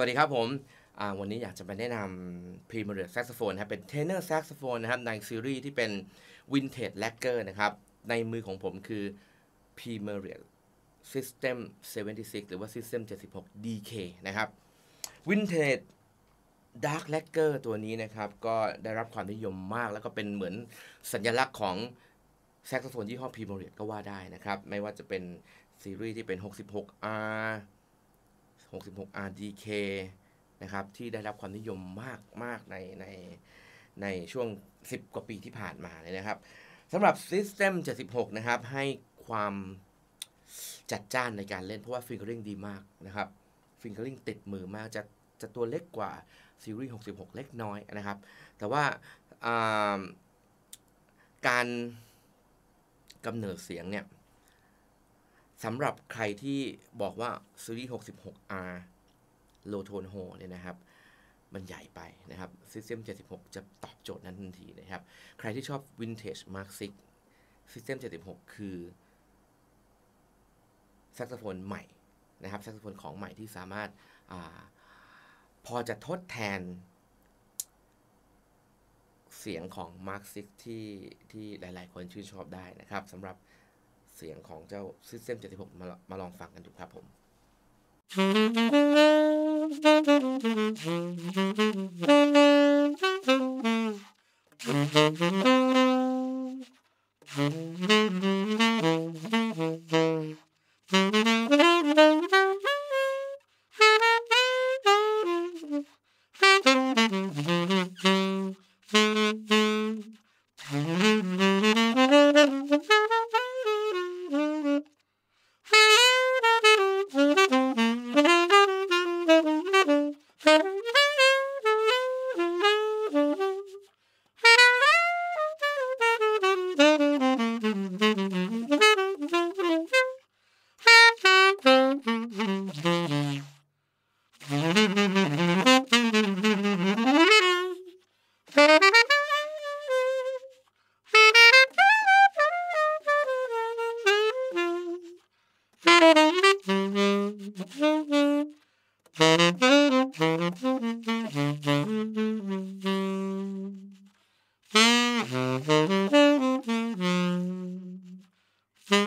วัสดีครับผมวันนี้อยากจะมาแนะนำ p r e m i e r Saxophone นะครับเป็น Tenor Saxophone นะครับในซีรีส์ที่เป็น Vintage Lacquer นะครับในมือของผมคือ p r e m i e r System 76 หรือว่า System 76 DK นะครับ Vintage Dark Lacquer ตัวนี้นะครับ ก็ได้รับความนิยมมาก แล้วก็เป็นเหมือนสัญลักษณ์ของแซกโซโฟนยี่ห้อ p r e m i e r ก็ว่าได้นะครับ ไม่ว่าจะเป็นซีรีส์ที่เป็น 66R 66 RDK นะครับที่ได้รับความนิยมมากมากในในในช่วง 10 กว่าปีที่ผ่านมาเลยนะครับสำหรับ System 76 นะครับให้ความจัดจ้านในการเล่นเพราะว่า Fingering ดีมากนะครับ Fingering ติดมือมากจะจะตัวเล็กกว่าซีรีส์66 เล็กน้อยนะครับ แต่ว่าการกำเนิดเสียงเนี่ย สำหรับใครที่บอกว่าซีรีส์ 66R low tone h o เนี่ยนะครับ มันใหญ่ไปนะครับ System 76 จะตอบโจทย์นั้นทันทีนะครับ ใครที่ชอบ Vintage Mark 6 System 76 คือแซกโซโฟนใหม่นะครับแซกโซโฟนของใหม่ที่สามารถอพอจะทดแทน เสียงของ Mark 6 ที่ที่หลาย ๆ คนชื่นชอบได้นะครับสำหรับ เสียงของเจ้า System 76 มามาลองฟังกันดูครับผม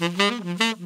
Mm-hmm.